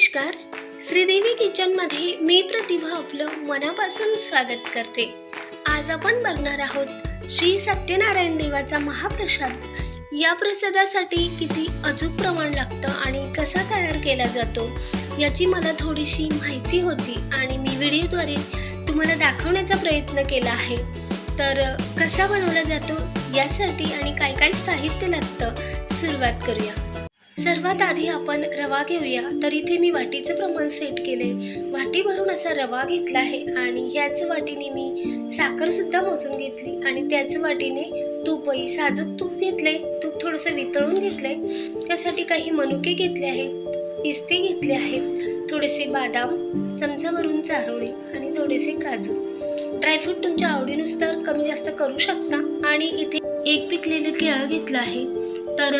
नमस्कार. श्रीदेवी किचनमध्ये मी प्रतिभा आपलं मनापासून स्वागत करते. आज आपण बघणार आहोत श्री सत्यनारायण देवाचा महाप्रसाद. या प्रसादासाठी किती अचूक प्रमाण लागतं आणि कसा तयार केला जातो याची मला थोडीशी माहिती होती आणि मी व्हिडिओद्वारे तुम्हाला दाखवण्याचा प्रयत्न केला आहे. तर कसा बनवला जातो यासाठी आणि काय काय साहित्य लागतं सुरुवात करूया. सर्वात आधी आपण रवा घेऊया. तर इथे मी वाटीचं प्रमाण सेट केले वाटी भरून असा रवा घेतला आहे आणि ह्याच वाटीने मी साखरसुद्धा मोजून घेतली आणि त्याच वाटीने तूपही साजूक तूप घेतले तूप थोडंसं वितळून घेतले त्यासाठी काही मनुके घेतले आहेत पिस्ते घेतले आहेत थोडेसे बदाम चमचा भरून चारोळी आणि थोडेसे काजू. ड्रायफ्रूट तुमच्या आवडीनुसार कमी जास्त करू शकता. आणि इथे एक पिकलेलं केळं घेतलं आहे. तर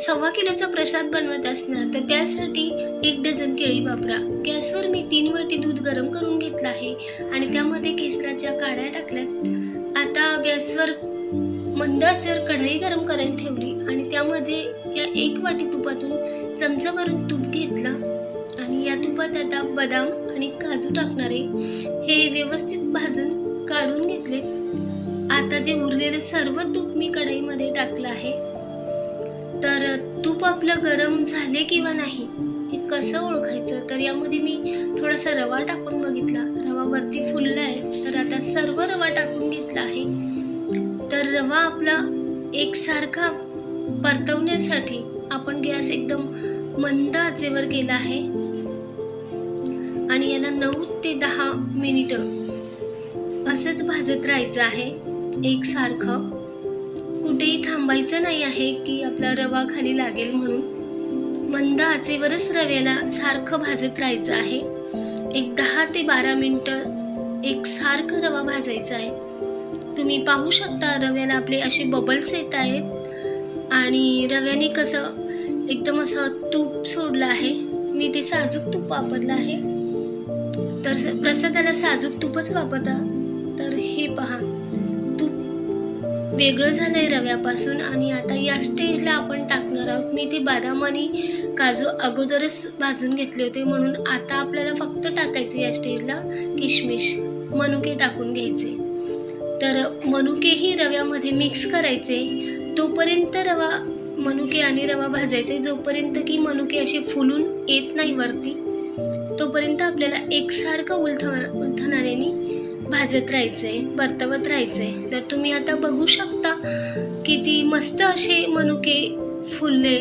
सव्वा किलोचा प्रसाद बनवत असणार तर त्यासाठी एक डझन केळी वापरा. गॅसवर मी तीन वाटी दूध गरम करून घेतलं आहे आणि त्यामध्ये केसराच्या काड्या टाकल्यात. आता गॅसवर मंद जर कढई गरम करायला ठेवली आणि त्यामध्ये या एक वाटी तुपातून चमचा भरून तूप घेतलं आणि या तुपात आता बदाम आणि काजू टाकणारे हे व्यवस्थित भाजून काढून घेतले. आता जे उरलेले सर्व तूप मी कढईमध्ये टाकलं आहे तर तूप आपलं गरम झाले किंवा नाही? हे कसं ओळखायचं. तर यामध्ये मी थोडासा रवा टाकून बघितला. रवा वरती फुलला आहे. तर आता सर्व रवा टाकून घेतला आहे. तर रवा आपला एकसारखा परतवण्यासाठी आपण गॅस एकदम मंद आचेवर केला आहे. आणि याला नऊ ते दहा मिनिटं असंच भाजत राहायचं आहे. एकसारखं. कुठेही थांबायचं नाही आहे की आपला रवा खाली लागेल म्हणून. मंद आचेवरच रव्याला सारखं भाजत राहायचं आहे. एक दहा ते बारा मिनटं एक सारखं रवा भाजायचा आहे. तुम्ही पाहू शकता रव्याला आपले असे बबल्स येत आहेत. आणि रव्याने कसं एकदम असं तूप सोडलं आहे. मी ते साजूक तूप वापरलं आहे. तर प्रसादाला साजूक तूपच वापरता. तर हे पहा. वेगळं झालं आहे रव्यापासून आणि आता या स्टेजला आपण टाकणार आहोत. मी ते बदाम आणि काजू अगोदरच भाजून घेतले होते म्हणून आता आपल्याला फक्त टाकायचे या स्टेजला किशमिश मनुके टाकून घ्यायचे. तर मनुकेही रव्यामध्ये मिक्स करायचे. तोपर्यंत रवा मनुके आणि रवा भाजायचे. जोपर्यंत की मनुके असे फुलून येत नाही वरती तोपर्यंत आपल्याला एकसारखं उलथ उलथणाऱ्याने भाजत राहायचं आहे परतवत राहायचं आहे तर तुम्ही आता बघू शकता किती मस्त असे मनुके फुलले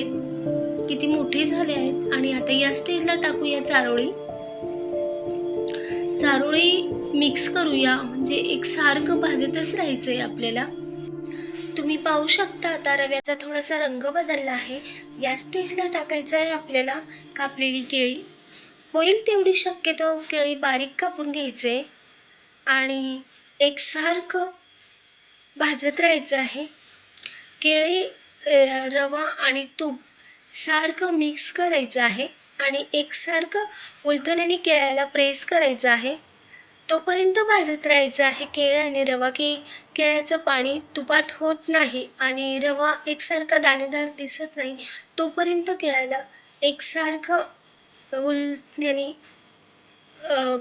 किती मोठे झाले आहेत. आणि आता या स्टेजला टाकूया चारोळी. चारोळी मिक्स करूया म्हणजे एक सारखं भाजतच राहायचं आहे आपल्याला. तुम्ही पाहू शकता आता रव्याचा थोडासा रंग बदलला आहे. या स्टेजला टाकायचं आहे आपल्याला कापलेली केळी. होईल तेवढी शक्यतो केळी बारीक कापून घ्यायचे आणि एकसारखं भाजत राहायचं आहे. केळी रवा आणि तूप सारखं मिक्स करायचं आहे आणि एकसारखं उलथण्याने केळ्याला प्रेस करायचं आहे. तोपर्यंत भाजत राहायचं आहे केळी आणि रवा की केळ्याचं पाणी तुपात होत नाही आणि रवा एकसारखा दाणेदार दिसत नाही. तोपर्यंत केळ्याला एकसारखं उलथण्याने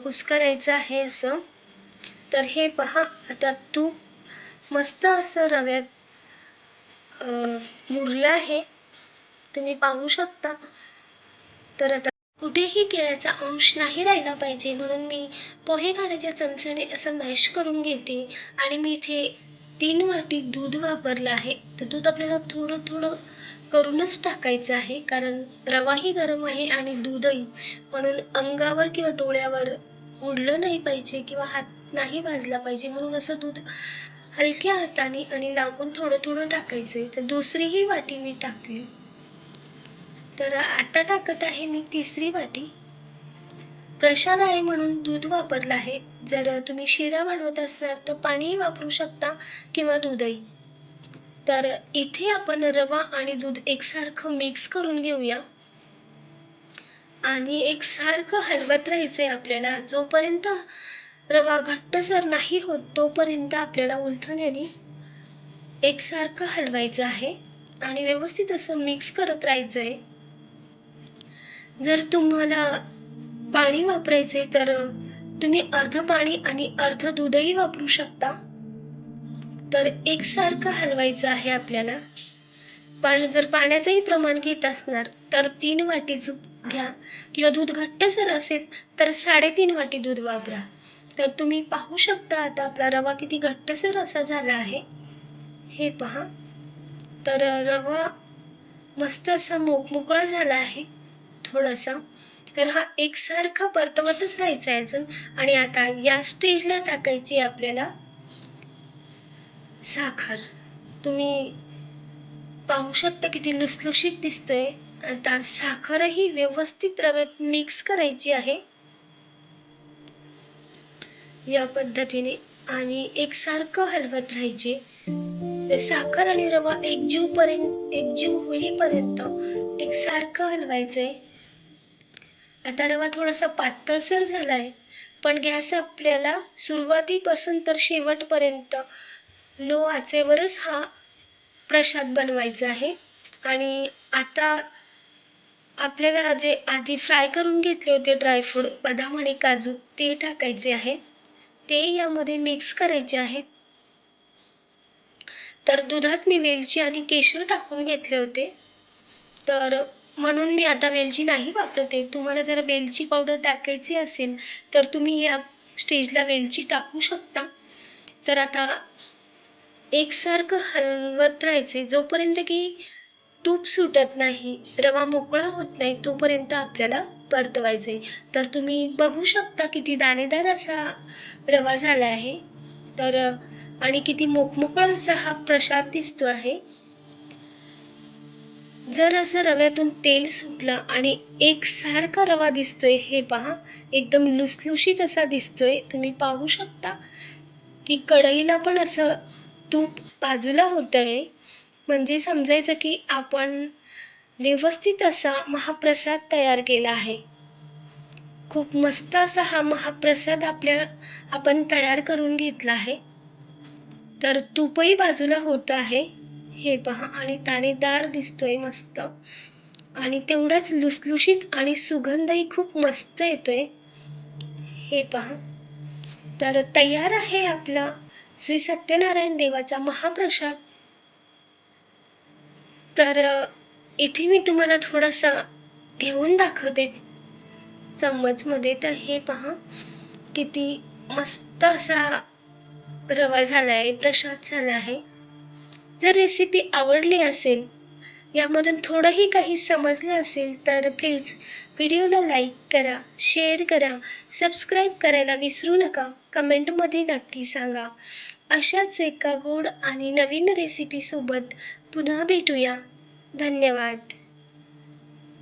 कुस्करायचं आहे असं तर हे पहा आता तूप मस्त असं रव्यात मुरलं आहे. तुम्ही पाहू शकता. तर आता कुठेही केळ्याचा अंश नाही राहिला पाहिजे म्हणून मी पोहे खाण्याच्या चमच्याने असं मॅश करून घेते. आणि मी इथे तीन वाटी दूध वापरलं आहे. तर दूध आपल्याला थोडं थोडं करूनच टाकायचं आहे कारण रवाही गरम आहे आणि दूधही. म्हणून अंगावर किंवा डोळ्यावर उडलं नाही पाहिजे किंवा हात नाही भाजला पाहिजे. म्हणून असं दूध हलक्या हाताने आणि लांबून थोडं थोडं टाकायचे तर दुसरीही वाटी मी टाकली. तर आता टाकत आहे मी तिसरी वाटी. प्रसाद आहे म्हणून दूध वापरलं आहे. जर तुम्ही शिरा बनवत असणार तर पाणीही वापरू शकता किंवा दूधही. तर इथे आपण रवा आणि दूध एकसारखं मिक्स करून घेऊया. आणि एकसारखं हलवत राहायचंय आपल्याला. जोपर्यंत रवा घट्टसर नाही होत तोपर्यंत आपल्याला उलथण्याने एकसारखं हलवायचं आहे आणि व्यवस्थित असं मिक्स करत राहायचं आहे जर तुम्हाला पाणी वापरायचे तर तुम्ही अर्ध पाणी आणि अर्ध दूधही वापरू शकता. तर एकसारखं हलवायचं आहे आपल्याला. पण जर पाण्याचंही प्रमाण घेत असणार तर तीन वाटी घ्या. किंवा दूध घट्ट जर असेल तर साडेतीन वाटी दूध वापरा. तर तुम्ही पाहू शकता आता आपला रवा किती घट्टसर असा झाला आहे. हे पहा. तर रवा मस्त असा मोक मोकळा झाला आहे थोडासा. तर हा एकसारखा परतवतच राहायचा आहे अजून. आणि आता या स्टेजला टाकायची आहे आपल्याला साखर. तुम्ही पाहू शकता किती लुसलुशीत दिसतोय. आता साखरही व्यवस्थित रव्यात मिक्स करायची आहे. या पद्धतीने आणि एकसारखं हलवत राहायचे. साखर आणि रवा एकजीव पर्यंत एकजीव होईपर्यंत एकसारखं हलवायचंय आता रवा थोडासा पातळसर झालाय पण गॅस आपल्याला सुरुवातीपासून तर शेवटपर्यंत लो आचेवरच हा प्रसाद बनवायचा आहे. आणि आता आपल्याला जे आधी फ्राय करून घेतले होते ड्रायफ्रूट बदाम आणि काजू ते टाकायचे आहे. ते यामध्ये मिक्स करायचे आहेत. तर दुधात मी वेलची आणि केशर टाकून घेतले होते. तर म्हणून मी आता वेलची नाही वापरते. तुम्हाला जर वेलची पावडर टाकायची असेल तर तुम्ही या स्टेजला वेलची टाकू शकता. तर आता एकसारखं हलवत राहायचे जोपर्यंत की तूप सुटत नाही रवा मोकळा होत नाही तोपर्यंत आपल्याला परतवायचे तर तुम्ही बघू शकता किती दाणेदार असा रवा झाला आहे. तर आणि किती मोकमोकळा असा हा प्रसाद दिसतो आहे. जर असं रव्यातून तेल सुटलं आणि एकसारखा रवा दिसतोय हे पहा एकदम लुसलुशीत असा दिसतोय तुम्ही पाहू शकता की कढईला पण असं तूप बाजूला होत आहे म्हणजे समजायचं की आपण व्यवस्थित असा महाप्रसाद तयार केला आहे. खूप मस्त असा हा महाप्रसाद आपल्या आपण तयार करून घेतला आहे. तर तूपही बाजूला होत आहे. हे पहा आणि दाणेदार दिसतोय मस्त. आणि तेवढाच लुसलुशीत आणि सुगंधही खूप मस्त येतोय. हे पहा. तर तयार आहे आपला श्री सत्यनारायण देवाचा महाप्रसाद. तर इथे मी तुम्हाला थोडंसं घेऊन दाखवते चम्मचमध्ये. तर हे पहा किती मस्त असा रवा झाला आहे प्रसाद झाला आहे. जर रेसिपी आवडली असेल यामधून थोडंही काही समजलं असेल तर प्लीज व्हिडिओला लाईक करा शेअर करा सबस्क्राईब करायला विसरू नका. कमेंटमध्ये नक्की सांगा. अशाच एका गोड आणि नवीन रेसिपीसोबत पुन्हा भेटूया. धन्यवाद.